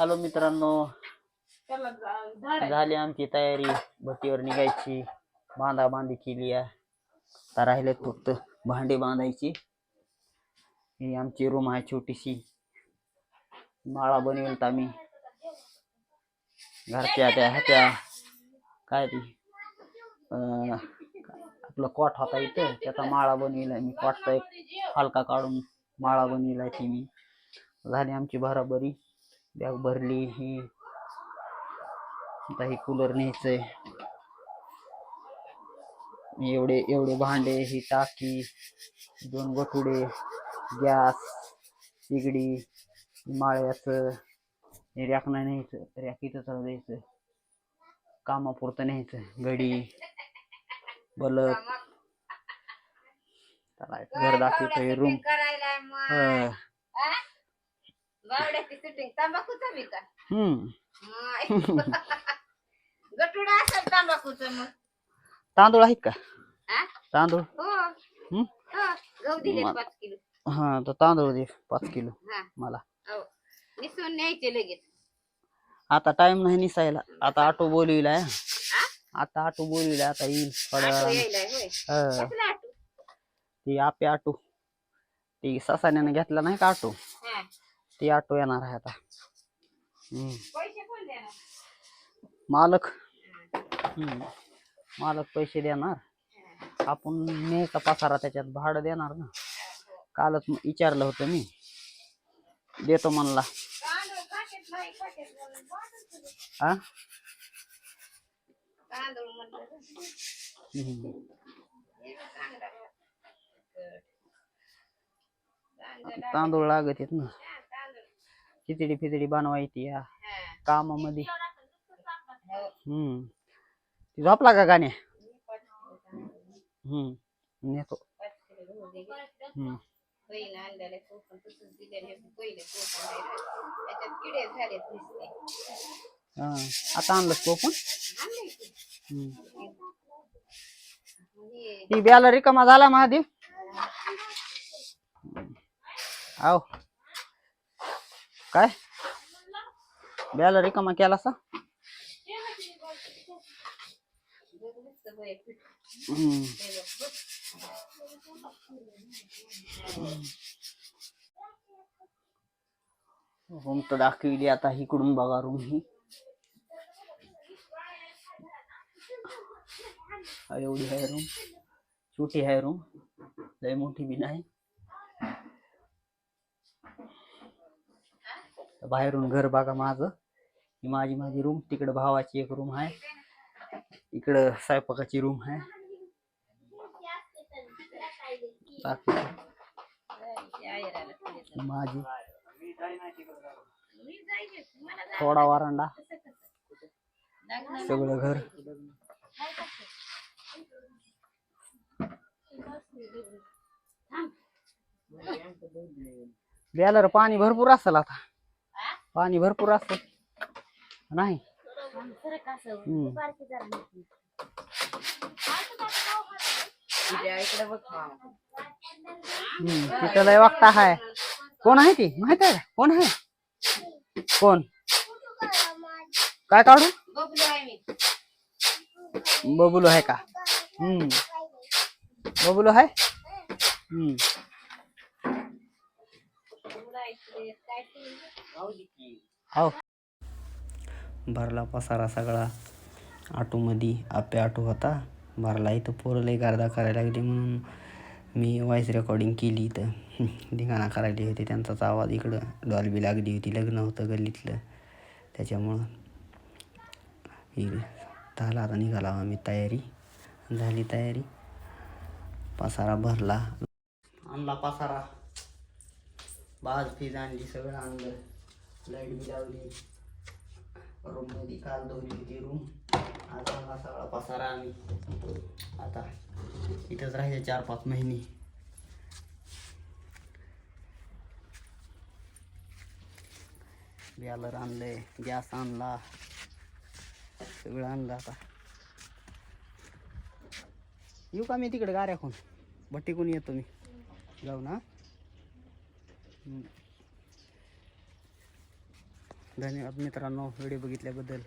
Hello मित्रांनो. झाली आमची तयारी. भट्टीवर निघायची. बांधा बांधी केली आहे. आता राहिले फक्त भांडी बांधायची. ही आमची रूम आहे छोटीशी. माळा बनवेल आम्ही. घरच्या त्या ह्याच्या काय ती? आपलं कॉट होता इथं. त्याचा माळा बनविला मी कॉटचा एक हलका काढून माळा बनविला ती मी. झाली आमची बराबरी बॅग भरली ही आता हे कूलर न्यायचंय. एवढे एवढे भांडे ही टाकी दोन गठुडे गॅस शिगडी माळ्याचं हे रॅक नाही न्यायचं रॅक इथंच राहू द्यायचं. कामापुरतं न्यायचं गडी बल्ब चला घर दाखवतोय रूम बावड्याची सिटिंग तंबाखूचा बी का? हम्म. गटुडा असेल तंबाखूचं मग. तांदूळ आहेत का? हा? तांदूळ? हो. हम्म. हो. गहू दिले पाच किलो. हा तर तांदूळ दे पाच किलो. हा. मला. हो. निसून न्यायचे लगेच. आता टाइम नाही निसायला. आता ऑटो बोलविलाय. हा? आता ऑटो बोलविलाय आता येईल थोड्या आठवं वेळाने. यायलाय होय. हा, कसला आठवं? ती आपे ऑटो ती ससाण्याने घेतला नाही का ऑटो ती ऑटो येणार आहे आता. मालक. मालक पैसे देणार. आपण न्यायचा पसारा त्याच्यात भाडं देणार ना. कालच विचारलं होतं मी. देतो म्हणला. तांदूळ. हा लागत आहेत ना. खिचडी फिचडी बनवायची या हा. कामामध्ये हो. हम्म ती झोपला का गाण्या मी पाच किलो तांदूळ, हम्म नेतो पाच किलो गहू दिले. हम्म बहीण आणलेले कोकण तसंच दिलेले हे पहिले कोकण आहे रे. त्याच्यात किडे झालेत नुसते हा आता आणलं तो पण आणले की. हम्म. हे ती ब्याला रिकामा झाला महादेव आव काय? द्यायला रिकामा केला असा हम्म. रूम तर दाखविली आता इकडून बघा रूम ही. एवढी आहे रूम छोटी आहे रूम लय मोठी बी नाही. बाहेरून घर बघा माझं. ही माझी माझी रूम तिकडं भावाची एक रूम आहे. इकडं स्वयंपाकाची रूम आहे. माझी. थोडा वरांडा. सगळं घर. ब्यालर पाणी भरपूर असेल आता. पाणी भरपूर असेल नाही. तिथं लय वागता हाय. कोण आहे ती? माहीत आहे का? कोण आहे? कोण? काय काढू? बबलू आहे का? हम्म. बबुलू आहे? हम्म? हो. भरला पसारा सगळा. आटोमध्ये आपे आटो होता. भरला इथं पोरं लई गर्दा करायला लागली म्हणून मी व्हॉइस रेकॉर्डिंग केली इथं. धिंगाणा करायली होती. त्यांचाच आवाज इकडं डॉलबी लागली होती. लग्न होतं गल्लीतलं. त्याच्यामुळं तहाला झाला आता निघाला आम्ही तयारी. झाली तयारी. पसारा भरला. आणला पसारा. बाज फीज आणली सगळं आणलं लाइट बी लावली. रूममध्ये काल धुवली होती रूम आज आणला सगळा पसारा आम्ही. आता इथंच राहायचे चार पाच महिने. बॅलर आणले गॅस आणला. सगळं आणलं आता. येऊ का मी तिकडे गाऱ्याकून भट्टीकून येतो मी. जाऊ ना? धन्यवाद मित्रांनो व्हिडिओ बघितल्याबद्दल.